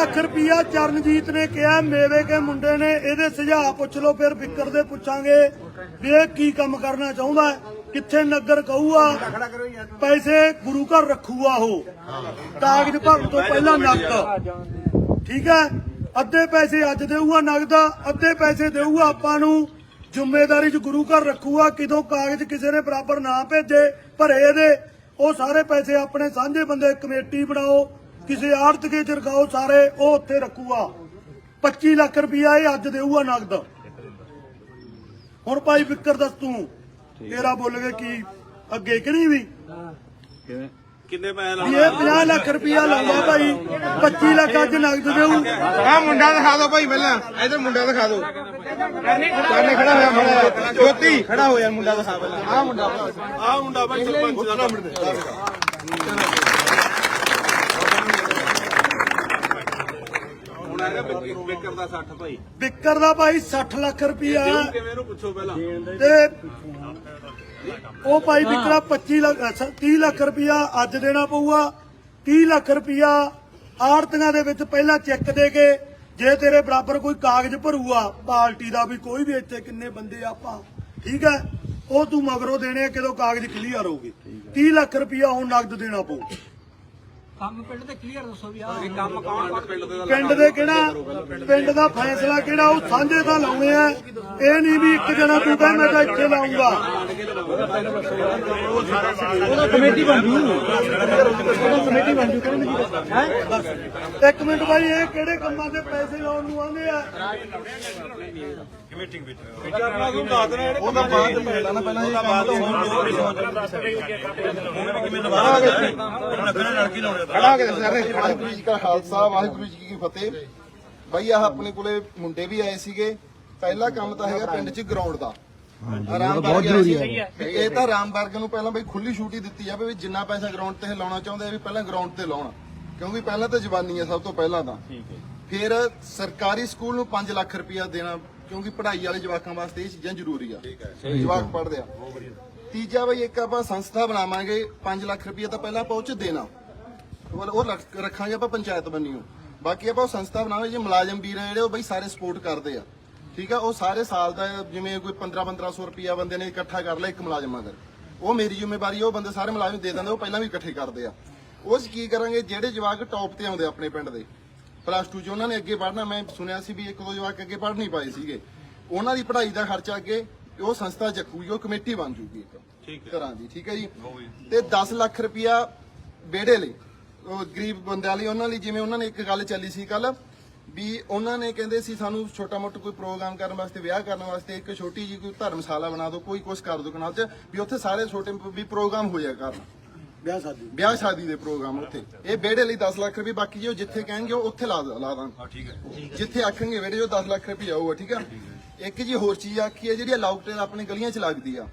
ਲੱਖ ਰੁਪਇਆ ਚਰਨਜੀਤ ਨੇ ਕਿਹਾ ਮੇਵੇ ਕੇ ਮੁੰਡੇ ਨੇ ਇਹਦੇ ਸੁਝਾਅ ਪੁੱਛ ਲਓ, ਫਿਰ ਵਿਕਰ ਦੇ ਪੁੱਛਾਂਗੇ ਵੀ ਇਹ ਕੀ ਕੰਮ ਕਰਨਾ ਚਾਹੁੰਦਾ ਕਿੱਥੇ ਨਗਰ ਕਹੂਗਾ, ਪੈਸੇ ਗੁਰੂ ਘਰ ਰੱਖੂਗਾ ਉਹ। ਕਾਗਜ਼ ਭਰਨ ਤੋਂ ਪਹਿਲਾਂ ਨਕਦ ਠੀਕ ਹੈ? ਅੱਧੇ ਪੈਸੇ ਅੱਜ ਦੇਊਗਾ ਨਗਦ, ਅੱਧੇ ਪੈਸੇ ਦੇਊਗਾ ਆਪਾਂ ਨੂੰ। ਜ਼ਿੰਮੇਵਾਰੀ ਚ ਗੁਰੂ ਘਰ ਰੱਖੂਗਾ, ਕਿਦੋਂ ਕਾਗਜ਼ ਕਿਸੇ ਨੇ ਬਰਾਬਰ ਨਾ ਭੇਜੇ, ਭਰੇ ਇਹਦੇ। ਉਹ ਸਾਰੇ ਪੈਸੇ ਆਪਣੇ ਸਾਂਝੇ ਬੰਦੇ, ਕਮੇਟੀ ਬਣਾਓ ਕਿਸੇ ਆੜਤਕੇ ਚ ਰਖਾਓ ਸਾਰੇ ਉਹ ਉੱਥੇ ਰੱਖੂਗਾ 25 ਲੱਖ ਰੁਪਇਆ ਇਹ ਅੱਜ ਦੇਊਗਾ ਨਗਦ। ਹੁਣ ਭਾਈ ਵਿਕਰ ਦੱਸ ਤੂੰ ਤੇਰਾ ਬੋਲਗੇ ਕੀ ਅੱਗੇ ਕਿ ਨਹੀਂ ਵੀ? ਕਿੰਨੇ ਪੈਸੇ ਵੀ ਇਹ 50 ਲੱਖ ਰੁਪਇਆ ਲਾਉਂਦਾ ਭਾਈ 25 ਲੱਖ ਅੱਜ ਨਗਦ ਦੇਊ। ਆ ਮੁੰਡਾ ਦਿਖਾ ਦਿਓ ਭਾਈ ਪਹਿਲਾਂ ਇਧਰ ਮੁੰਡਾ ਦਿਖਾ ਦਿਓ ਕਰਨੇ ਖੜਾ ਹੋਇਆ ਮੁੰਡਾ ਜੋਤੀ। ਖੜਾ ਹੋ ਯਾਰ ਮੁੰਡਾ ਦਿਖਾ ਪਹਿਲਾਂ। ਆ ਮੁੰਡਾ ਆ ਮੁੰਡਾ ਬਾਈ ਸਰਪੰਚ ਦਾ। ਹੁਣ ਹੈਗਾ ਵਿਕ- ਵਿਕਰ ਦਾ 60 ਭਾਈ। ਵਿਕਰ ਦਾ ਭਾਈ 60 ਲੱਖ ਰੁਪਇਆ ਕਿਉਂ ਕਿਵੇਂ ਇਹਨੂੰ ਪੁੱਛੋ ਪਹਿਲਾਂ? ਤੇ ਉਹ ਭਾਈ ਵਿਕਰਾ 25 ਲੱਖ ਅੱਛਾ, 30 ਲੱਖ ਰੁਪਇਆ ਅੱਜ ਦੇਣਾ ਪਊਗਾ। 30 ਲੱਖ ਰੁਪਇਆ ਆੜਤੀਆਂ ਦੇ ਵਿੱਚ ਪਹਿਲਾਂ ਚੈੱਕ ਦੇ ਕੇ ਜੇ ਤੇਰੇ ਬਰਾਬਰ ਕੋਈ ਕਾਗਜ਼ ਭਰੂਗਾ ਪਾਰਟੀ ਦਾ ਵੀ ਕੋਈ ਵੀ ਇੱਥੇ ਕਿੰਨੇ ਬੰਦੇ ਆ ਆਪਾਂ ਠੀਕ ਹੈ? ਉਹ ਤੂੰ ਮਗਰੋਂ ਦੇਣੇ ਆ ਕਿਦੋਂ ਕਾਗਜ਼ ਕਲੀਅਰ ਹੋਗੇ 30 ਲੱਖ ਰੁਪਇਆ ਹੁਣ ਨਗਦ ਦੇਣਾ ਪਊ। ਕੰਮ ਪਿੰਡ ਤੇ ਕਲੀਅਰ ਦੱਸੋ ਵੀ ਆ ਕੰਮ ਕੌਣ ਪਿੰਡ ਦੇ ਪਿੰਡ ਦੇ ਕਿਹੜਾ ਪਿੰਡ ਦਾ ਫੈਸਲਾ ਕਿਹੜਾ ਉਹ ਸਾਂਝੇ ਤਾਂ ਲਾਉਣੇ ਆ। ਇਹ ਨਹੀਂ ਵੀ ਇੱਕ ਜਣਾ ਤੂੰ ਕਹੇ ਮੈਂ ਤਾਂ ਇੱਥੇ ਲਾਉਂਗਾ। ਉਹਦਾ ਕਮੇਟੀ ਬਣ ਜੂ। ਉਹਦਾ ਕਮੇਟੀ ਬਣ ਜੂ ਕਹਿੰਦੇ ਜੀ। ਇੱਕ ਮਿੰਟ ਬਾਈ ਇਹ ਕਿਹੜੇ ਕੰਮਾਂ ਤੇ ਪੈਸੇ ਲਾਉਣ ਨੂੰ ਆਉਂਦੇ ਆ? ਕਰਨਾ ਤੂੰ ਦੱਸ ਦੇਣਾ ਇਹਨੇ ਉਹਦਾ ਬਾਅਦ ਚ ਮਿਲਦਾ ਨਾ ਪਹਿਲਾਂ ਉਹਦਾ ਬਾਅਦ ਖੜਾ ਕੇ ਵਾਹਿਗੁਰੂ ਜੀ ਕਾ ਖਾਲਸਾ ਵਾਹਿਗੁਰੂ ਜੀ ਕੀ ਫਤਿਹ। ਬਈ ਆਹ ਆਪਣੇ ਕੋਲੇ ਮੁੰਡੇ ਵੀ ਆਏ ਸੀਗੇ। ਪਹਿਲਾ ਕੰਮ ਤਾਂ ਹੈਗਾ ਪਿੰਡ 'ਚ ਗਰਾਊਂਡ ਦਾ। ਆਰਾਮ ਬਹੁਤ ਜ਼ਰੂਰੀ ਹੈ। ਇਹ ਤਾਂ ਰਾਮਬਰਗ ਨੂੰ ਪਹਿਲਾਂ ਬਈ ਖੁੱਲੀ ਛੂਟ ਦਿੱਤੀ ਜਾਵੇ ਵੀ ਜਿੰਨਾ ਪੈਸਾ ਗਰਾਊਂਡ ਤੇ ਲਾਉਣਾ ਚਾਹੁੰਦੇ ਆ ਵੀ ਪਹਿਲਾਂ ਗਰਾਊਂਡ ਤੇ ਲਾਉਣ। ਕਿਉਂਕਿ ਪਹਿਲਾਂ ਤਾਂ ਜਵਾਨੀ ਹੈ ਸਭ ਤੋਂ ਪਹਿਲਾਂ ਤਾਂ। ਫਿਰ ਸਰਕਾਰੀ ਸਕੂਲ ਨੂੰ 5 ਲੱਖ ਰੁਪਇਆ ਦੇਣਾ ਕਿਉਂਕਿ ਪੜ੍ਹਾਈ ਵਾਲੇ ਜਵਾਕਾਂ ਵਾਸਤੇ ਇਹ ਚੀਜ਼ਾਂ ਜ਼ਰੂਰੀ ਆ। ਜਵਾਕ ਪੜ੍ਹਦੇ ਆ। ਤੀਜਾ ਬਈ ਇੱਕ ਆਪਾਂ ਸੰਸਥਾ ਬਣਾਵਾਂਗੇ 5 ਲੱਖ ਰੁਪਇਆ ਤਾਂ ਪਹਿਲਾਂ ਆਪਾਂ ਉਹ 'ਚ ਦੇਣਾ। ਉਹ ਉਹ ਰੱਖ- ਰੱਖਾਂਗੇ ਆਪਾਂ ਪੰਚਾਇਤ ਬੰਨੀਓ ਬਾਕੀ ਆਪਾਂ ਉਹ ਸੰਸਥਾ ਬਣਾਵਾਂਗੇ ਜੇ ਮੁਲਾਜ਼ਮ ਵੀਰ ਆ ਜਿਹੜੇ ਉਹ ਬਈ ਸਾਰੇ ਸਪੋਰਟ ਕਰਦੇ ਆ। ਠੀਕ ਆ? ਉਹ ਸਾਰੇ ਸਾਲ ਦਾ ਜਿਵੇਂ ਕੋਈ 15 1500 ਰੁਪਿਆ ਬੰਦੇ ਨੇ ਇਕੱਠਾ ਕਰ ਲਿਆ ਇੱਕ ਮੁਲਾਜ਼ਮ ਅਗਰ। ਉਹ ਮੇਰੀ ਜ਼ਿੰਮੇਵਾਰੀ ਆ, ਉਹ ਬੰਦੇ ਸਾਰੇ ਮੁਲਾਜ਼ਮ ਦੇ ਦਿੰਦੇ ਉਹ ਪਹਿਲਾਂ ਵੀ ਇਕੱਠੇ ਕਰਦੇ ਆ। ਉਹ 'ਚ ਕੀ ਕਰਾਂਗੇ ਜਿਹੜੇ ਜਵਾਕ ਟੌਪ ਤੇ ਆਉਂਦੇ ਆ ਆਪਣੇ ਪਿੰਡ ਦੇ ਪਲੱਸ 2 ਚ ਉਹਨਾਂ ਨੇ ਅੱਗੇ ਪੜ੍ਹਨਾ ਮੈਂ ਸੁਣਿਆ ਸੀ ਵੀ ਇੱਕ ਦੋ ਜਵਾਕ ਅੱਗੇ ਪੜ੍ਹ ਨਹੀਂ ਪਾਏ ਸੀਗੇ। ਉਹਨਾਂ ਦੀ ਪੜ੍ਹਾਈ ਦਾ ਖਰਚਾ ਅੱਗੇ ਉਹ ਸੰਸਥਾ ਚੱਕੂਗੀ ਉਹ ਕਮੇਟੀ ਬਣ ਜੂਗੀ ਇੱਕ। ਠੀਕ ਹੈ। ਘਰਾਂ ਦੀ ਠੀਕ ਹੈ ਜੀ? ਤੇ 10 ਲੱਖ ਰੁਪਇਆ ਬੇੜੇ ਲਈ ਉਹ ਗਰੀਬ ਬੰਦਿਆਂ ਲਈ ਉਹਨਾਂ ਲਈ ਜਿਵੇਂ ਉਹਨਾਂ ਨੇ ਇੱਕ ਗੱਲ ਚੱਲੀ ਸੀ ਕੱਲ ਵੀ ਉਹਨਾਂ ਨੇ ਕਹਿੰਦੇ ਸੀ ਸਾਨੂੰ ਛੋਟਾ ਮੋਟਾ ਕੋਈ ਪ੍ਰੋਗਰਾਮ ਕਰਨ ਵਾਸਤੇ ਵਿਆਹ ਕਰਨ ਵਾਸਤੇ ਇੱਕ ਛੋਟੀ ਜੀ ਕੋਈ ਧਰਮਸ਼ਾਲਾ ਬਣਾ ਦਿਓ ਕੋਈ ਕੁਛ ਕਰ ਦਿਓ ਕਨਾਲ ਚ ਵੀ ਉੱਥੇ ਸਾਰੇ ਛੋਟੇ ਵੀ ਪ੍ਰੋਗਰਾਮ ਹੋਇਆ ਕਰਨ। ਵਿਆਹ ਸ਼ਾਦੀ। ਵਿਆਹ ਸ਼ਾਦੀ ਦੇ ਪ੍ਰੋਗਰਾਮ ਉੱਥੇ। ਇਹ ਬੇੜੇ ਲਈ 10 ਲੱਖ ਰੁਪਏ ਬਾਕੀ ਜੋ ਜਿੱਥੇ ਕਹਿਣਗੇ ਉਹ ਉੱਥੇ ਲਾ ਲਾ ਠੀਕ ਹੈ। ਜਿੱਥੇ ਆਖਣਗੇ ਬੇੜੇ ਜੋ 10 ਲੱਖ ਰੁਪਏ ਆਊਗਾ ਠੀਕ ਆ? ਇੱਕ ਜੀ ਹੋਰ ਚੀਜ਼ ਆਖੀ ਹੈ ਜਿਹੜੀ ਲਾਕਟੇਲ ਆਪਣੇ ਗਲੀਆਂ 'ਚ ਲੱਗਦੀ ਆ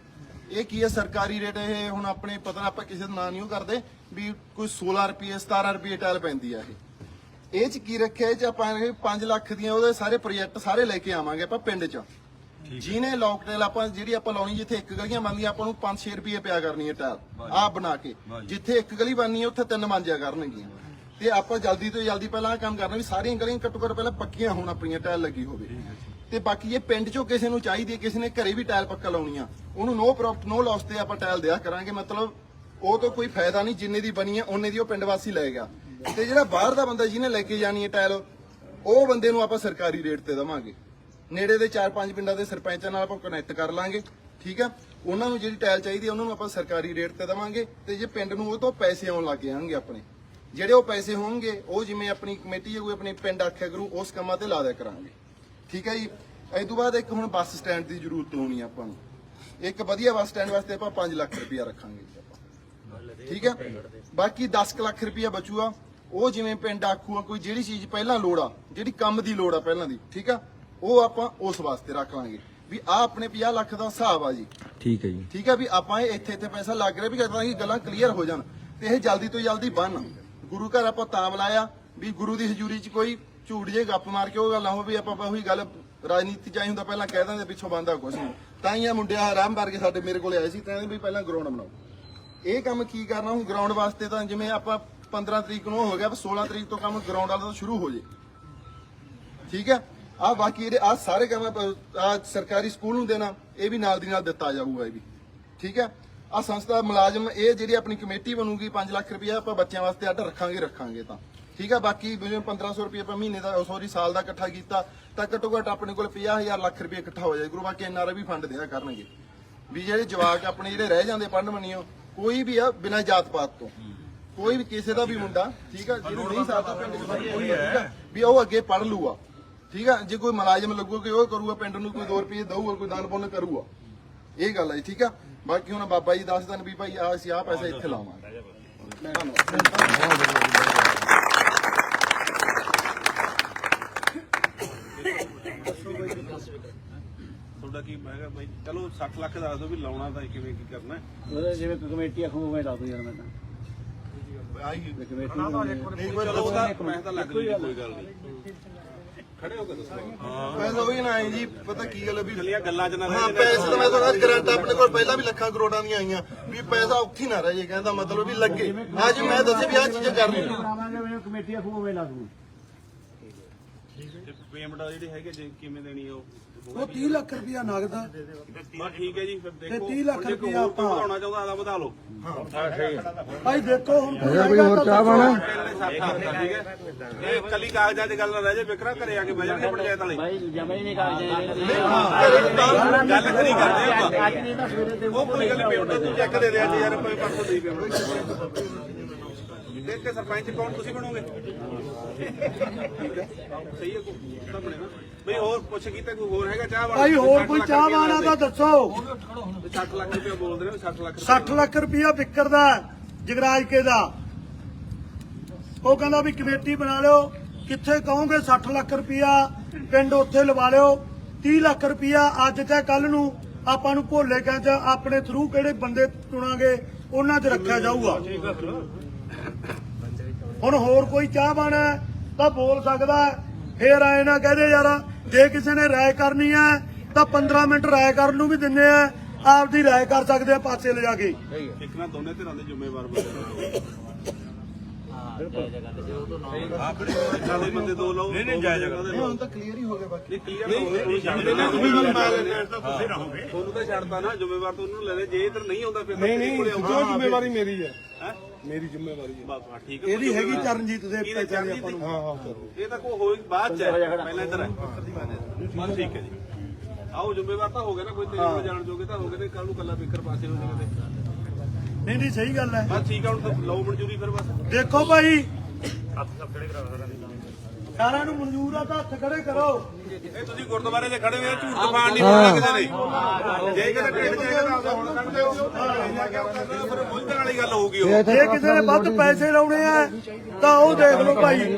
ਇਹ ਕੀ ਹੈ ਸਰਕਾਰੀ ਰੇਟ ਇਹ ਹੁਣ ਆਪਣੇ ਪਤਾ ਨਾ ਆਪਾਂ ਕਿਸੇ ਦਾ ਨਾਂ ਨਹੀਂ ਉਹ ਕਰਦੇ ਵੀ ਕੋਈ 16 ਰੁਪਏ 17 ਰੁਪਏ ਟਾਇਲ ਪੈਂਦੀ ਆ ਇਹ। ਇਹ 'ਚ ਕੀ ਰੱਖਿਆ? ਇਹ 'ਚ ਆਪਾਂ 5 ਲੱਖ ਦੀਆਂ ਉਹਦੇ ਸਾਰੇ ਪ੍ਰੋਜੈਕਟ ਸਾਰੇ ਲੈ ਕੇ ਆਵਾਂਗੇ ਆਪਾਂ ਪਿੰਡ 'ਚ। ਜਿਹਨੇ ਲਾਕਟੇਲ ਆਪਾਂ ਜਿਹੜੀ ਆਪਾਂ ਲਾਉਣੀ ਜਿੱਥੇ ਇੱਕ ਗਲੀਆਂ ਬਣਦੀਆਂ ਆਪਾਂ ਨੂੰ 5-6 ਰੁਪਏ ਪਿਆ ਕਰਨੀ ਹੈ ਟਾਇਲ। ਆਪ ਬਣਾ ਕੇ। ਜਿੱਥੇ ਇੱਕ ਗਲੀ ਬਣਨੀ ਹੈ ਉੱਥੇ ਤਿੰਨ ਮੰਜਿਆ ਕਰਨਗੀਆਂ। ਤੇ ਆਪਾਂ ਜਲਦੀ ਤੋਂ ਜਲਦੀ ਪਹਿਲਾਂ ਆਹ ਕੰਮ ਕਰਨਾ ਵੀ ਸਾਰੀਆਂ ਗਲੀਆਂ ਘੱਟੋ ਘੱਟ ਪਹਿਲਾਂ ਪੱਕੀਆਂ ਹੋਣ ਆਪਣੀਆਂ ਟਾਇਲ ਲੱਗੀ ਹੋਵੇ। ਤੇ ਬਾਕੀ ਇਹ ਪਿੰਡ ਚੋਂ ਕਿਸੇ ਨੂੰ ਚਾਹੀਦੀ ਹੈ ਕਿਸੇ ਨੇ ਘਰੇ ਵੀ ਟਾਇਲ ਪੱਕਾ ਲਾਉਣੀ ਆ ਉਹਨੂੰ ਨੋ ਪ੍ਰੋਫਿਟ ਨੋ ਲਾਸ ਤੇ ਆਪਾਂ ਟਾਇਲ ਦਿਆ ਕਰਾਂਗੇ। ਮਤਲਬ ਉਹ ਤੋਂ ਕੋਈ ਫਾਇਦਾ ਨਹੀਂ ਜਿੰਨੇ ਦੀ ਬਣੀ ਹੈ ਉਹਨੇ ਦੀ ਉਹ ਪਿੰਡ ਵਾਸੀ ਲਏਗਾ ਤੇ ਜਿਹੜਾ ਬਾਹਰ ਦਾ ਬੰਦਾ ਜਿਹਨੇ ਲੈ ਕੇ ਜਾਣੀ ਹੈ ਟਾਇਲ ਉਹ ਬੰਦੇ ਨੂੰ ਆਪਾਂ ਸਰਕਾਰੀ ਰੇਟ ਤੇ ਦਵਾਂਗੇ। ਨੇੜੇ ਦੇ 4-5 ਪਿੰਡਾਂ ਦੇ ਸਰਪੰਚਾਂ ਨਾਲ ਆਪਾਂ ਕਨੈਕਟ ਕਰ ਲਾਂਗੇ, ਠੀਕ ਆ? ਉਹਨਾਂ ਨੂੰ ਜਿਹੜੀ ਟਾਇਲ ਚਾਹੀਦੀ ਹੈ ਉਹਨਾਂ ਨੂੰ ਆਪਾਂ ਸਰਕਾਰੀ ਰੇਟ ਤੇ ਦਵਾਂਗੇ ਤੇ ਜੇ ਪਿੰਡ ਨੂੰ ਉਹ ਤੋਂ ਪੈਸੇ ਆਉਣ ਲੱਗ ਜਾਣਗੇ ਆਪਣੇ। ਜਿਹੜੇ ਉਹ ਪੈਸੇ ਹੋਣਗੇ, ਉਹ ਜਿਵੇਂ ਆਪਣੀ ਕਮੇਟੀ ਹੈ ਕੋਈ ਆਪਣੇ ਪਿੰਡ ਆਖਿਆ ਕਰੂ, ਉਸ ਕੰਮਾਂ ਤੇ ਲਾ ਦਿਆ ਕਰਾਂਗੇ। ਠੀਕ ਹੈ ਜੀ? ਇਸ ਤੋਂ ਬਾਅਦ ਇੱਕ ਹੁਣ ਬੱਸ ਸਟੈਂਡ ਦੀ ਜ਼ਰੂਰਤ ਹੋਣੀ ਆਪਾਂ ਨੂੰ। ਇੱਕ ਵਧੀਆ ਬੱਸ ਸਟੈਂਡ ਵਾਸਤੇ ਆਪਾਂ 5 ਲੱਖ ਰੁਪਇਆ ਰੱਖਾਂਗੇ ਜੀ ਆਪਾਂ। ਠੀਕ ਹੈ ਬਾਕੀ 10 ਲੱਖ ਰੁਪਇਆ ਬਚੂਗਾ ਉਹ ਜਿਵੇਂ ਪਿੰਡ ਆਖੂਆ ਕੋਈ ਜਿਹੜੀ ਚੀਜ਼ ਪਹਿਲਾਂ ਲੋੜ ਆ, ਜਿਹੜੀ ਕੰਮ ਦੀ ਲੋੜ ਆ ਪਹਿਲਾਂ ਦੀ, ਠੀਕ ਆ? ਉਹ ਆਪਾਂ ਉਸ ਵਾਸਤੇ ਰੱਖ ਲਾਂਗੇ। ਵੀ ਆ ਆਪਣੇ 50 ਲੱਖ ਦਾ ਹਿਸਾਬ ਆ ਜੀ। ਠੀਕ ਹੈ ਜੀ। ਠੀਕ ਹੈ ਵੀ ਆਪਾਂ ਇਹ ਇੱਥੇ ਇੱਥੇ ਪੈਸਾ ਲੱਗ ਰਿਹਾ ਵੀ ਜਦੋਂ ਕਿ ਗੱਲਾਂ ਕਲੀਅਰ ਹੋ ਜਾਣ। ਤੇ ਇਹ ਜਲਦੀ ਤੋਂ ਜਲਦੀ ਬਣ ਗੁਰੂ ਘਰ ਆਪਾਂ ਤਾਂ ਬੁਲਾਇਆ ਵੀ ਗੁਰੂ ਦੀ ਹਜ਼ੂਰੀ 'ਚ ਕੋਈ ਝੂਠ ਜੇ ਗੱਪ ਮਾਰ ਕੇ ਉਹ ਗੱਲ ਨਾ ਹੋਵੇ ਆਪਾਂ ਉਹੀ ਗੱਲ ਰਾਜਨੀਤੀ ਚਾਹੀ ਹੁੰਦਾ ਪਹਿਲਾਂ ਕਹਿ ਦਿੰਦੇ ਪਿੱਛੋਂ ਬੰਦਾ ਕੁਛ ਨਹੀਂ। ਤਾਂ ਹੀ ਆ ਮੁੰਡਿਆ ਆਰਾਮ ਵਰਗੇ ਸਾਡੇ ਮੇਰੇ ਕੋਲੇ ਆਏ ਸੀ ਕਹਿੰਦੇ ਵੀ ਪਹਿਲਾਂ ਗਰਾਊਂਡ ਬਣਾਓ। ਇਹ ਕੰਮ ਕੀ ਕਰਨਾ ਹੁਣ ਗਰਾਊਂਡ ਵਾਸਤੇ ਤਾਂ ਜਿਵੇਂ ਆਪਾਂ 15 ਤਰੀਕ ਨੂੰ ਹੋ ਗਿਆ 16 ਤਰੀਕ ਤੋਂ ਕੰਮ ਗਰਾਊਂਡ ਵਾਲਾ ਤੋਂ ਸ਼ੁਰੂ ਹੋ ਜੇ। ਠੀਕ ਹੈ? ਆ ਬਾਕੀ ਇਹਦੇ ਆ ਸਾਰੇ ਕੰਮ ਆ ਸਰਕਾਰੀ ਸਕੂਲ ਨੂੰ ਦੇਣਾ ਇਹ ਵੀ ਨਾਲ ਦੀ ਨਾਲ ਦਿੱਤਾ ਜਾਊਗਾ ਇਹ ਵੀ। ਠੀਕ ਹੈ? ਆ ਸੰਸਥਾ ਮੁਲਾਜ਼ਮ ਇਹ ਜਿਹੜੀ ਆਪਣੀ ਕਮੇਟੀ ਬਣੂਗੀ 5 ਲੱਖ ਰੁਪਇਆ ਆਪਾਂ ਬੱਚਿਆਂ ਵਾਸਤੇ ਅੱਡ ਰੱਖਾਂਗੇ ਰੱਖਾਂਗੇ ਤਾਂ। ਠੀਕ ਹੈ? ਬਾਕੀ ਜਿਵੇਂ 1500 ਰੁਪਏ ਪਰ ਮਹੀਨੇ ਦਾ ਸੌਰੀ ਸਾਲ ਦਾ ਇਕੱਠਾ ਕੀਤਾ ਤਾਂ ਘੱਟੋ ਘੱਟ ਆਪਣੇ ਕੋਲ 50000 ਲੱਖ ਰੁਪਏ ਇਕੱਠਾ ਹੋ ਜਾਏ। ਗੁਰੂ ਬਾਕੀ ਐਨਆਰਆਈ ਵੀ ਫੰਡ ਦਿਆ ਕਰਨਗੇ। ਵੀ ਜਿਹੜੇ ਜਵਾਕ ਆਪਣੇ ਜਿਹੜੇ ਰਹਿ ਜਾਂਦੇ ਪੜਨ ਮੰਨਿਓ ਕੋਈ ਵੀ ਆ ਬਿਨਾਂ ਜਾਤ ਪਾਤ ਤੋਂ। ਕੋਈ ਵੀ ਕਿਸੇ ਦਾ ਵੀ ਮੁੰਡਾ ਠੀਕ ਆ ਜਿਹਨੂੰ ਨਹੀਂ ਸਾਥ ਪਿੰਡ ਚ ਕੋਈ ਹੋਈ ਹੈ। ਵੀ ਉਹ ਅੱਗੇ ਪੜ ਲੂਗਾ। ਠੀਕ ਆ? ਜੇ ਕੋਈ ਮੁਲਾਜ਼ਮ ਲੱਗੂ ਕਿ ਉਹ ਕਰੂਗਾ ਪਿੰਡ ਨੂੰ ਕੋਈ 2 ਰੁਪਏ ਦਊਗਾ ਕੋਈ ਦਾਨ ਪੁੰਨ ਕਰੂਗਾ। ਇਹ ਗੱਲ ਹੈ ਠੀਕ ਆ? ਬਾਕੀ ਹੁਣ ਬਾਬਾ ਜੀ ਦੱਸ ਦੇਣ ਵੀ ਭਾਈ ਆ ਅਸੀਂ ਆ ਪੈਸਾ ਇੱਥੇ ਲਾਵਾਂਗੇ। ਧੰਨਵਾਦ ਤੁਹਾਡਾ ਕੀ ਮੈਂ ਕਿਹਾ ਬਾਈ ਚਲੋ 60 ਲੱਖ ਦੱਸ ਦਿਓ ਵੀ ਲਾਉਣਾ ਤਾਂ ਕਿਵੇਂ ਕੀ ਕਰਨਾ ਹੈ। ਉਹਦੇ ਜਿਵੇਂ ਕਮੇਟੀ ਆਖੂ ਉਵੇਂ ਲਾ ਦੂੰ ਯਾਰ ਮੈਂ ਤਾਂ। ਆਈ ਜੇ ਕਮੇਟੀ ਨੂੰ ਨਹੀਂ ਕੋਈ ਚਲੋ ਉਹਦਾ ਮੈਂ ਤਾਂ ਲੱਗ ਕੋਈ ਗੱਲ ਨਹੀਂ। ਖੜੇ ਹੋ ਕੇ ਦੱਸੋ। ਹਾਂ। ਪੈਸਾ ਵੀ ਨਾ ਆਏ ਜੀ ਪਤਾ ਕੀ ਗੱਲ ਹੈ ਵੀ ਗੱਲਾਂ 'ਚ ਨਾ ਰਹਿ ਹਾਂ। ਪੈਸੇ ਤਾਂ ਮੈਂ ਤੁਹਾਡਾ ਗਰੰਟ ਆਪਣੇ ਕੋਲ ਪਹਿਲਾਂ ਵੀ ਲੱਖਾਂ ਕਰੋੜਾਂ ਦੀਆਂ ਆਈਆਂ ਵੀ ਪੈਸਾ ਉੱਥੇ ਹੀ ਨਾ ਰਹੇ ਜੇ ਕਹਿੰਦਾ ਮਤਲਬ ਵੀ ਲੱਗੇ। ਅੱਜ ਮੈਂ ਦੱਸੇ ਵੀ ਆ ਚੀਜ਼ਾਂ ਕਰਨੀਆਂ। ਕਮੇਟੀ ਲਾ ਦੂੰ ਤੇ ਪੇਮੈਂਟ ਜਿਹੜੀ ਹੈਗੀ ਜੇ ਕਿਵੇਂ ਦੇਣੀ ਆ ਉਹ? ਉਹ 30 ਲੱਖ ਰੁਪਇਆ ਨਗਦ। ਬਸ ਠੀਕ ਹੈ ਜੀ ਫਿਰ ਦੇਖੋ 30 ਲੱਖ ਹੁਣ ਜੇ ਕੋਈ ਰੁਪਇਆ ਹੋਰ ਕੋਈ ਆਪਾਂ- ਵਧਾਉਣਾ ਚਾਹੁੰਦਾ ਆਦਾ ਵਧਾ ਲਓ। ਭਾਈ ਦੇਖੋ ਹੁਣ ਕੋਈ ਹੋਰ ਚਾਹ ਠੀਕ ਹੈ ਇਹ ਕੱਲੀ ਕਾਗਜ਼ਾਂ 'ਚ ਗੱਲ ਨਾ ਰਹਿ ਜਾਏ ਵਿਕਰਾ ਘਰੇ ਆ ਕੇ ਬਹਿ ਜਾਣਗੇ ਪੰਚਾਇਤ ਵਾਲੇ। ਭਾਈ ਜਮਾ ਹੀ ਨਹੀਂ ਕਰ ਜਾਏ ਗੱਲ ਖਰੀ ਕਰਦੇ ਆਪਾਂ। ਉਹ ਕੋਈ ਗੱਲ ਨਹੀਂ ਪੇਮੈਂਟ ਤੂੰ ਚੈੱਕ ਦੇ ਦੇ ਅੱਜ ਯਾਰ ਕੋਈ ਪਰਸੋਂ ਦੇ ਪੇਮੈਂਟ ਦੇਖ ਕੇ ਸਰਪੰਚ ਕੌਣ ਤੁਸੀਂ ਬਣੋਗੇ? ਸਹੀ ਹੈ ਕੋਈ? ਤਾਂ ਬਣੇ ਨਾ। ਬਈ ਹੋਰ ਪੁੱਛ ਕੀਤਾ ਕੋਈ ਹੋਰ ਹੈਗਾ ਚਾਹ ਵਾਲਾ? ਭਾਈ ਹੋਰ ਕੋਈ ਚਾਹ ਵਾਲਾ ਤਾਂ ਦੱਸੋ। 60 ਲੱਖ ਰੁਪਏ ਬੋਲਦੇ ਨੇ 60 ਲੱਖ 60 ਲੱਖ ਰੁਪਇਆ ਵਿਕਰਦਾ ਜਗਰਾਜ ਕੇ ਦਾ। ਉਹ ਕਹਿੰਦਾ ਵੀ ਕਮੇਟੀ ਬਣਾ ਲਿਓ। ਕਿੱਥੇ ਕਹੋਗੇ 60 ਲੱਖ ਰੁਪਇਆ ਪਿੰਡ ਉੱਥੇ ਲਵਾ ਲਿਓ। 30 ਲੱਖ ਰੁਪਇਆ ਅੱਜ ਤੇ ਕੱਲ ਨੂੰ ਆਪਾਂ ਨੂੰ ਭੋਲੇ ਕਹਿੰਦੇ ਆਪਣੇ ਥਰੂ ਕਿਹੜੇ ਬੰਦੇ ਚੁਣਾਂਗੇ ਉਹਨਾਂ 'ਚ ਰੱਖਿਆ ਜਾਊਗਾ। ਹੁਣ ਹੋਰ ਕੋਈ ਚਾਹ ਬਣਾ ਤਾਂ ਬੋਲ ਸਕਦਾ ਹੈ। ਫੇਰ ਆਏ ਨਾ ਕਹਦੇ ਯਾਰ ਜੇ ਕਿਸੇ ਨੇ ਰਾਏ ਕਰਨੀ ਹੈ ਤਾਂ 15 ਮਿੰਟ ਰਾਏ ਕਰਨ ਨੂੰ ਵੀ ਦਿੰਨੇ ਆ। ਆਪਦੀ ਰਾਏ ਕਰ ਸਕਦੇ ਆ ਪਾਸੇ ਲਿਜਾ ਕੇ। ਇੱਕ ਨਾ ਦੋਨੇ ਧਿਰਾਂ ਦੇ ਜ਼ਿੰਮੇਵਾਰ ਬੰਦੇ ਹਾਂ ਨਹੀਂ ਨਹੀਂ ਜਾਇਜ਼ ਹੁਣ ਤਾਂ ਕਲੀਅਰ ਹੀ ਹੋ ਗਿਆ ਬਾਕੀ। ਨਹੀਂ ਕਲੀਅਰ ਹੋ ਨਾ ਤੁਸੀਂ ਵੀ ਤੁਸੀਂ ਰਹੋਗੇ। ਤੁਹਾਨੂੰ ਤਾਂ ਛੱਡਤਾ ਨਾ ਜ਼ਿੰਮੇਵਾਰ ਤੁਹਾਨੂੰ ਲੈ ਲੈ। ਜੇ ਇਧਰ ਨਹੀਂ ਆਉਂਦਾ ਫਿਰ ਨਹੀਂ ਨਹੀਂ ਜੋ ਜ਼ਿੰਮੇਵਾਰੀ ਮੇਰੀ ਹੈ। ਹੈ? ਮੇਰੀ ਜ਼ਿੰਮੇਵਾਰੀ ਹੈ। ਬਾਬਾ ਠੀਕ ਹੈ। ਇਹਦੀ ਹੈਗੀ ਚਰਨਜੀਤ ਦੇ ਚਰਨਜੀਤ ਆਪਾਂ ਨੂੰ। ਹਾਂ ਹਾਂ। ਇਹ ਤਾਂ ਕੋ ਹੋਈ ਬਾਅਦ ਚ ਹੈ। ਪਹਿਲਾਂ ਇੱਧਰ ਹੈ ਬਸ ਠੀਕ ਹੈ ਜੀ। ਆਓ ਜ਼ਿੰਮੇਵਾਰ ਤਾਂ ਹੋ ਗਏ ਨਾ ਕੋਈ ਤੇਰੇ ਕੋਲ ਜਾਣ ਜੋਗੇ ਤਾਂ ਹੋ ਗਏ ਤੇ ਕੱਲ ਨੂੰ ਕੱਲਾ ਬਿਕਰ ਪਾਸੇ ਹੋ ਜਾਵੇ ਤੇ। ਨਹੀਂ ਨਹੀਂ ਸਹੀ ਗੱਲ ਹੈ। ਬਸ ਠੀਕ ਆ ਹੁਣ ਤਾਂ ਲਓ ਮਨਜ਼ੂਰੀ ਫਿਰ ਬਸ। ਦੇਖੋ ਭਾਈ। ਸਾਰਿਆਂ ਨੂੰ ਮਨਜ਼ੂਰ ਆ ਤਾਂ ਹੱਥ ਖੜੇ ਕਰੋ। ਇਹ ਤੁਸੀਂ ਗੁਰਦੁਆਰੇ 'ਚ ਖੜੇ ਹੋਏ ਝੂਠ ਤਪਾਣ ਨਹੀਂ ਬੋਲਣਾ ਕਿਸੇ ਨੇ। ਜੇ ਕਿਤੇ ਤਾਂ ਆਪਦਾ ਹੁਣ ਕੱਢ ਦਿਓ ਫਿਰ ਮੁੱਝਣ ਵਾਲੀ ਗੱਲ ਹੋਊਗੀ ਉਹ। ਜੇ ਕਿਸੇ ਨੇ ਵੱਧ ਪੈਸੇ ਲਾਉਣੇ ਆ ਤਾਂ ਉਹ ਦੇਖ ਲਓ ਭਾਈ।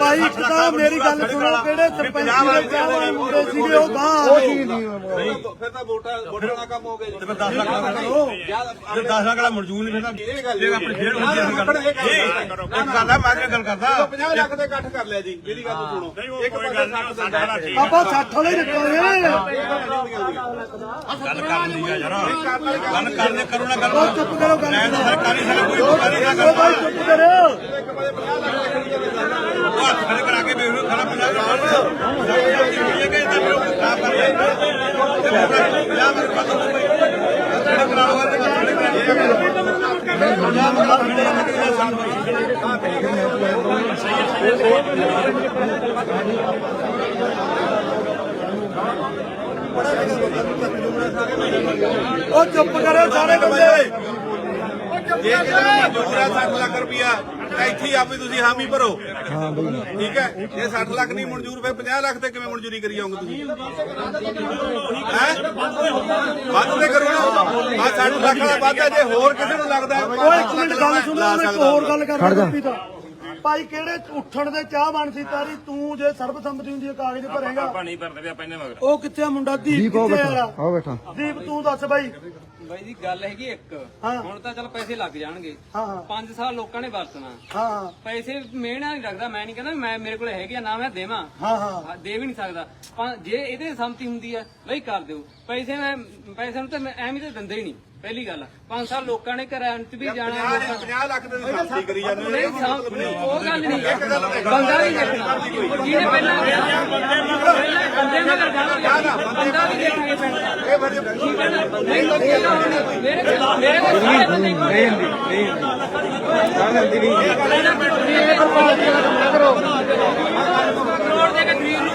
ਭਾਈ ਇੱਕ ਤਾਂ ਮੇਰੀ ਗੱਲ ਸੁਣੋ ਕਿਹੜੇ ਸਰਪੰਚ ਦੇ ਮੁੰਡੇ ਸੀਗੇ ਉਹ ਆ ਗਏ। ਫਿਰ ਤਾਂ ਵੋਟਾਂ ਵੋਟਾਂ ਦਾ ਕੰਮ ਹੋ ਗਿਆ ਜੀ 10 ਲੱਖ ਦਾ ਕਰੋ 10 ਲੱਖ ਵਾਲਾ ਮਨਜ਼ੂਰ ਨਹੀਂ ਫਿਰ ਇਹ ਗੱਲ ਇਹ ਆਪਣੀ ਫੇਰ ਹੁੰਦੀ ਹੈ ਗੱਲ ਇੱਕ ਗੱਲ ਹੈ ਮੈਂ ਗੱਲ ਕਰਦਾ। 50 ਲੱਖ ਦੇ ਇਕੱਠ ਕਰ ਲਿਆ ਜੀ ਮੇਰੀ ਗੱਲ ਸੁਣੋ। ਇੱਕ ਬੰਦਾ 60 ਦਿੰਦਾ ਹੈ ਆਪਾਂ 60 ਵਾਲੇ ਨਿਕਲੇ ਗੱਲ ਕਰਨੀ ਆ ਯਾਰ। ਗੱਲ ਕਰਨੇ ਕਰੋ ਨਾ ਗੱਲ। ਚੁੱਪ ਕਰੋ ਗੱਲ ਮੈਂ ਤਾਂ ਸਰਕਾਰੀ ਸਾਲ ਕੋਈ ਉਹ ਸਰਕਾਰੀ ਨਾ ਭਾਈ ਕਰਦਾ। ਚੁੱਪ ਕਰੋ। ਉਹ ਹੱਥ ਖੜੇ ਕਰਾ ਕੇ ਲਓ ਖੜਾ ਪੰਜਾਬ ਦਾ ਇਹ ਕਿ ਤਾਂ ਫਿਰ ਉਹ ਖਰਾਬ ਕਰ ਤੇ ਪੰਜਾਬ ਦੇ ਪਤਾ ਨਹੀਂ ਖੜੇ ਕਰਾ ਲਓ ਤੇ ਖੜੇ ਕਰਾ ਲਿਆ ਉਹ ਚੁੱਪ ਕਰੋ ਸਾਰੇ ਬੰਦੇ। ਜੇ ਕਿਸੇ ਨੂੰ ਮਨਜ਼ੂਰ ਹੈ 60 ਲੱਖ ਰੁਪਇਆ ਤਾਂ ਇੱਥੇ ਹੀ ਆਪੇ ਤੁਸੀਂ ਹਾਮੀ ਭਰੋ। ਹਾਂ ਬਈ ਠੀਕ ਹੈ? ਜੇ 60 ਲੱਖ ਨਹੀਂ ਮਨਜ਼ੂਰ ਫਿਰ 50 ਲੱਖ ਤੇ ਕਿਵੇਂ ਮਨਜ਼ੂਰੀ ਕਰੀ ਜਾਓਗੇ ਤੁਸੀਂ? ਹੈ? ਵੱਧ ਤੇ ਕਰੋ ਨਾ। ਆ 60 ਲੱਖ ਦਾ ਵਾਧਾ ਜੇ ਹੋਰ ਕਿਸੇ ਨੂੰ ਲੱਗਦਾ ਹੈ, ਓਏ ਇੱਕ ਮਿੰਟ ਗੱਲ ਸੁਣੋ ਇੱਕ। ਹੋਰ ਗੱਲ ਕਰਦਾ ਗੁੱਪੀ ਤੋਂ ਭਾਈ ਕਿਹੜੇ ਉੱਠਣ ਦੇ ਚਾਹ ਬਣ ਸੀ ਤਾਰੀ? ਤੂੰ ਜੇ ਸਰਬਸੰਮਤੀ ਹੁੰਦੀ ਹੈ ਕਾਗਜ਼ ਭਰੇਗਾ। ਆਪਾਂ ਨਹੀਂ ਭਰਦੇ ਪਿਆ ਪੈਨੇ ਮਗਰ। ਉਹ ਕਿੱਥੇ ਆ ਮੁੰਡਾ? ਦੀਪ ਕਿੱਥੇ ਆ? ਬੈਠਾ ਦੀਪ ਤੂੰ ਦੱਸ ਬਾਈ। ਬਾਈ ਜੀ ਗੱਲ ਹੈਗੀ ਇੱਕ। ਹਾਂ। ਹੁਣ ਤਾਂ ਚਲ ਪੈਸੇ ਲੱਗ ਜਾਣਗੇ। ਹਾਂ ਹਾਂ। 5 ਸਾਲ ਲੋਕਾਂ ਨੇ ਵਰਤਣਾ। ਹਾਂ ਪੈਸੇ ਮਿਹਣਾ ਨਹੀਂ ਲੱਗਦਾ। ਮੈਂ ਨਹੀਂ ਕਹਿੰਦਾ ਵੀ ਮੈਂ ਮੇਰੇ ਕੋਲ ਹੈਗੇ ਆ ਨਾ ਮੈਂ ਦੇਵਾਂ। ਹਾਂ ਹਾਂ। ਹਾਂ, ਦੇ ਵੀ ਨਹੀਂ ਸਕਦਾ। ਪਰ ਜੇ ਇਹਦੇ ਸੰਮਤੀ ਹੁੰਦੀ ਆ ਬਈ ਕਰ ਦਿਓ। ਪੈਸੇ ਮੈਂ ਪੈਸੇ ਨੂੰ ਤਾਂ ਮੈਂ ਐਵੇਂ ਤਾਂ ਦਿੰਦੇ ਹੀ ਨਹੀਂ। ਪਹਿਲੀ ਗੱਲ 5 ਸਾਲ ਲੋਕਾਂ ਨੇ ਘਰਾਂ ਚ ਵੀ ਜਾਣਾ 50 50 ਲੱਖ ਦੇ ਸਾਥੀ ਕਰੀ ਜਾਂਦੇ ਨਹੀਂ ਉਹ ਗੱਲ ਨਹੀਂ ਬੰਦਾ ਨਹੀਂ ਦੇਖਣਾ ਜਿਹਨੇ ਪਹਿਲਾਂ ਪਹਿਲਾਂ ਬੰਦੇ ਮਗਰ ਜਾਣਾ ਬੰਦਾ ਵੀ ਦੇਖਾਂਗੇ ਦਾ ਇਹ ਨਾ ਨਹੀਂ ਮੇਰੇ ਮੇਰੇ ਕੋਲ ਸਾਰੇ ਬੰਦੇ ਇੱਕੋ ਜਿਹੇ ਆ। ਕਰੋੜ ਦੇ ਕੇ ਗਰੀਬ ਨੂੰ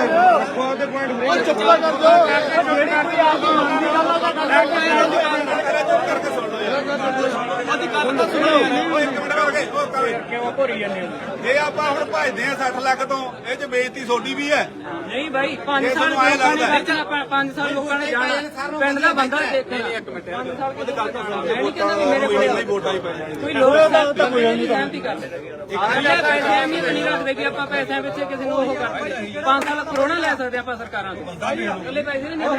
ਇੱਕ ਮਿੰਟ ਕਰਕੇ ਕਰ ਕਿਉਂ ਭਰੀ ਜਾਂਦੇ ਹੋ ਜੇ ਆਪਾਂ ਹੁਣ ਭਜਦੇ ਆ 60 ਲੱਖ ਤੋਂ। ਇਹ ਚ ਬੇਇੱਜ਼ਤੀ ਤੁਹਾਡੀ ਵੀ ਹੈ। ਨਹੀਂ ਭਾਈ 5 ਇਹ ਸਾਲ ਤੁਹਾਨੂੰ ਐਂ ਲੋਕਾਂ ਨੇ ਲੱਗਦਾ। ਖਰਚਣਾ 5 ਸਾਲ ਲੋਕਾਂ ਨੇ ਜਾਣਾ। ਪਿੰਡ ਦਾ ਬੰਦਾ ਦੇਖਣਾ। ਇੱਕ ਮਿੰਟ 5 ਸਾਲ ਕੋਈ ਗੱਲ ਮੈਂ ਨਹੀਂ ਕਹਿੰਦਾ ਵੀ ਮੇਰੇ ਕੋਲ ਨਹੀਂ ਵੋਟਾਂ ਹੀ ਪੈ ਜਾਣੀਆਂ ਕੋਈ ਲੋਕ ਤਾਂ ਕੋਈ ਨਹੀਂ ਸਹਿਮਤੀ ਕਰਦੇ। ਆਲੇ ਪੈਸੇ ਐਵੇਂ ਤਾਂ ਨਹੀਂ ਰੱਖਦੇ ਕਿ ਆਪਾਂ ਪੈਸਿਆਂ ਪਿੱਛੇ ਕਿਸੇ ਨੂੰ ਉਹ ਕਰਦੇ। 5 ਸਾਲ ਕਰੋਨਾ ਲੈ ਸਕਦੇ ਆਪਾਂ ਸਰਕਾਰਾਂ ਤੋਂ। ਇਕੱਲੇ ਪੈਸੇ ਨਹੀਂ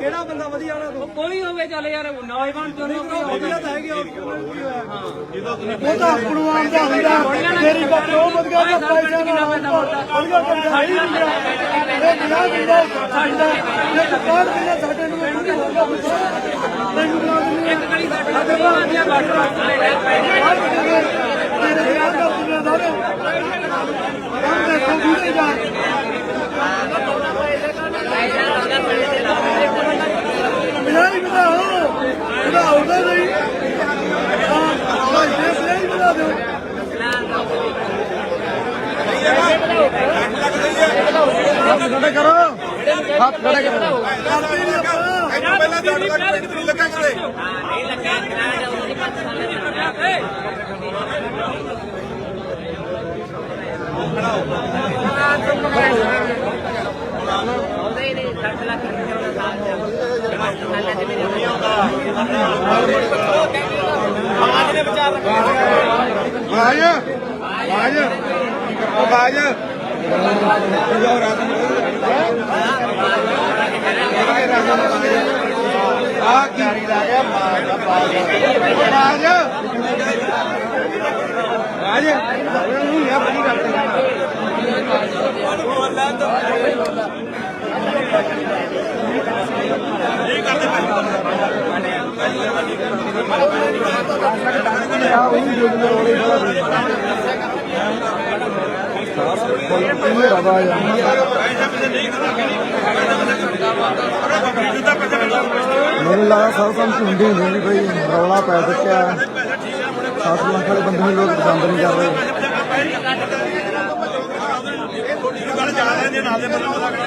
ਕਿਹੜਾ ਬੰਦਾ ਵਧੀਆ ਵਾਲਾ ਉਹ ਕੋਈ ਹੋਵੇ ਚੱਲ ਯਾਰ ਨੌਜਵਾਨ ਚੋਣੋਂ ਕੋਈ ਤਾਂ ਹੈਗੇ ਉਹ ਤਾਂ ਆਪਣੂ ਆਂਦਾ ਹੁੰਦਾ। ਤੇਰੀ ਗੱਲ ਉਹ ਵਧੀਆ ਦਾ ਪੈਸਾ ਨਾ ਹੈ ਹੀ ਨਹੀਂ ਇਹ ਬਿਨਾ ਬਿਨਾ ਸਾਡਾ ਇਹ ਦੁਕਾਨ ਬਿਨਾ ਸਾਡੇ ਨੂੰ ਦਿੰਦੇ ਇੱਕ ਗਲੀ ਸਾਡੇ ਕੋਲ ਆਂਦੀਆਂ ਬਾਟਰ ਤੇਰੇ ਵਿਆਹ ਦਾ ਦੁਨੀਆ ਸਾਰੇ ਕੰਮ ਦੇਖੋ ਵੀਰੇ ਜਾ ਬਿਨਾ ਹੀ ਬਤਾਓ ਬਤਾਓ ਤਾਂ ਨਹੀਂ ਹਾਂ, ਭਾਈ ਜੇ ਬਿਨਾ ਹੀ ਬਤਾ ਦਿਓ। ਖੜੇ ਕਰੋ। ਹੱਥ ਖੜੇ ਕਰੋ। ਕਰਦੇ ਨਹੀਂ ਆਪਾਂ ਇਹਨੂੰ ਪਹਿਲਾਂ 10 ਲੱਖ ਮਿੰਟ ਨਹੀਂ ਲੱਗਾ ਕਦੇ ਬਾਜ ਬਾਜ ਉਹ ਬਾਜ ਆ ਕੀ ਲਾ ਗਿਆ ਬਾਜ ਬਾਜ ਨੂੰ ਯਾ ਬੜੀ ਕਰਦੇ ਮੈਨੂੰ ਲੱਗਾ ਸਭ ਕੰਮ ਹੁੰਦੀ ਨਹੀਂ ਵੀ ਬਈ ਰੌਲਾ ਪੈ ਚੁੱਕਿਆ 7 ਲੱਖ ਵਾਲੇ ਬੰਦੇ ਨੂੰ ਲੋਕ ਪਸੰਦ ਨਹੀਂ ਕਰ ਰਹੇ। ਗੱਲ ਜਾ ਰਹੇ ਨੇ ਨਾਲ ਦੇ ਬੰਦੇ ਨੂੰ ਲੱਗਣਾ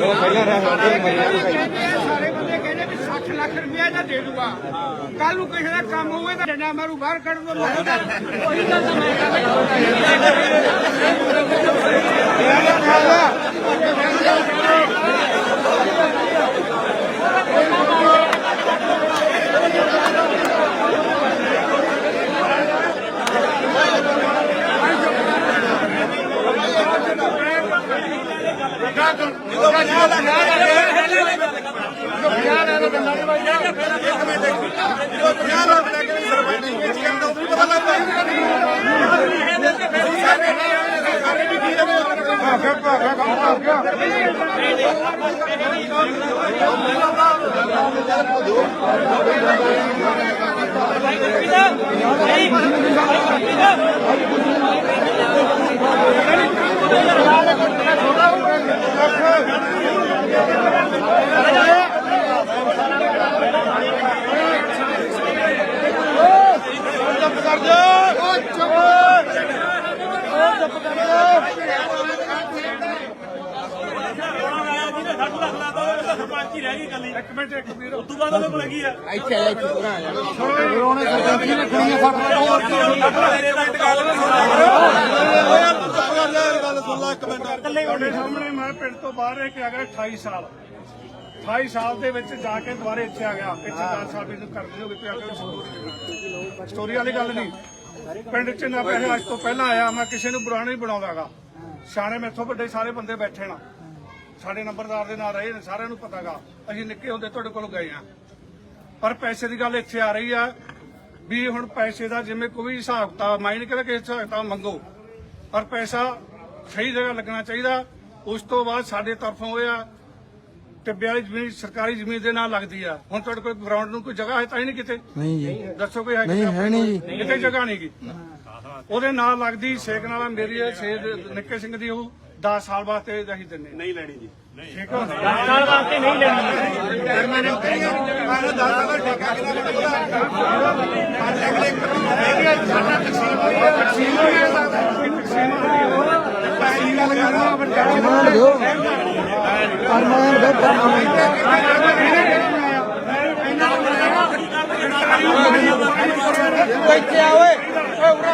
ਪਹਿਲਾਂ ਰਹਿ ਲੱਖ ਲੱਖ ਰੁਪਇਆ ਜਾਂ ਦੇ ਦੂਗਾ। ਕੱਲ ਨੂੰ ਕਿਸੇ ਦਾ ਕੰਮ ਹੋਵੇ ਤਾਂ ਡੰਡਾ ਮਾਰੂ ਬਾਹਰ ਕੱਢ ਦੋ ਉਹੀ ਗੱਲ ਤਾਂ ਮੈਂ ਕਹਿੰਦਾ। ਚੁੱਪ ਕਰ ਜਾ। ਓ ਚੁੱਪ ਕਰ ਜਾ। ਤੁਹਾਡੇ ਸਾਹਮਣੇ ਮੈਂ ਪਿੰਡ ਤੋਂ ਬਾਹਰ ਰਹਿ ਕੇ ਆ ਗਿਆ 28 ਸਾਲ। 28 ਸਾਲ ਦੇ ਵਿੱਚ ਜਾ ਕੇ ਦੁਬਾਰੇ ਇੱਥੇ ਆ ਗਿਆ। ਇੱਥੇ 10 ਸਾਲ ਵੀ ਕਰਦੇ ਹੋ ਕਿ ਆ ਕੇ ਸਟੋਰੀ ਵਾਲੀ ਗੱਲ ਨਹੀਂ। ਪਿੰਡ 'ਚ ਨਾ ਪੈਸੇ ਅੱਜ ਤੋਂ ਪਹਿਲਾਂ ਆਇਆ। ਮੈਂ ਕਿਸੇ ਨੂੰ ਬੁਰਾ ਨਹੀਂ ਬਣਾਉਂਦਾਗਾ ਸਿਆਣੇ ਮੈਥੋਂ ਵੱਡੇ ਸਾਰੇ ਬੰਦੇ ਬੈਠੇ ਨਾ। ਸਾਡੇ ਨੰਬਰਦਾਰ ਦੇ ਨਾਲ ਰਹੇ ਨੇ ਸਾਰਿਆਂ ਨੂੰ ਪਤਾਗਾ। ਅਸੀਂ ਨਿੱਕੇ ਹੁੰਦੇ ਤੁਹਾਡੇ ਕੋਲ ਗਏ ਆ ਪਰ ਪੈਸੇ ਦੀ ਗੱਲ ਇੱਥੇ ਆ ਰਹੀ ਆ ਵੀ ਹੁਣ ਪੈਸੇ ਦਾ ਜਿਵੇਂ ਕੋਈ ਹਿਸਾਬ ਕਿਤਾਬ ਮੈਂ ਨਹੀਂ ਕਹਿੰਦਾ ਕਿ ਹਿਸਾਬ ਕਿਤਾਬ ਮੰਗੋ ਪਰ ਪੈਸਾ ਸਹੀ ਜਗ੍ਹਾ ਲੱਗਣਾ ਚਾਹੀਦਾ। ਉਸ ਤੋਂ ਬਾਅਦ ਸਾਡੇ ਤਰਫੋਂ ਹੋਇਆ ਟਿੱਬੇ ਵਾਲੀ ਜ਼ਮੀਨ ਸਰਕਾਰੀ ਜ਼ਮੀਨ ਦੇ ਨਾਲ ਲੱਗਦੀ ਆ। ਹੁਣ ਤੁਹਾਡੇ ਕੋਲ ਗਰਾਊਂਡ ਨੂੰ ਕੋਈ ਜਗ੍ਹਾ ਹੈ ਤਾਂ ਹੀ ਨਹੀਂ ਕਿਤੇ? ਨਹੀਂ ਜੀ। ਦੱਸੋ ਕੋਈ ਹੈ ਨਹੀਂ ਹੈ ਨਹੀਂ ਜੀ। ਕਿਤੇ ਜਗ੍ਹਾ ਨਹੀਂ ਗੀ। ਉਹਦੇ ਨਾਲ ਲੱਗਦੀ ਸੇਕ ਨਾਲ ਮੇਰੀ ਹੈ ਸੇਦ ਨਿੱਕੇ ਸਿੰਘ ਦੀ ਉਹ 10 ਸਾਲ ਵਾਸਤੇ ਅਸੀਂ ਦਿੰਨੇ ਨਹੀਂ ਲੈਣੀ ਜੀ ਠੀਕ ਹੈ 10 ਸਾਲ ਵਾਸਤੇ ਨਹੀਂ ਲੈਣੀ ਅਰਮਾਨ ਦਿਓ ਅਰਮਾਨ ਦੇ ਅਰਮਾਨ ਇੱਥੇ ਆ ਓਏ ਓਏ ਉਰਾ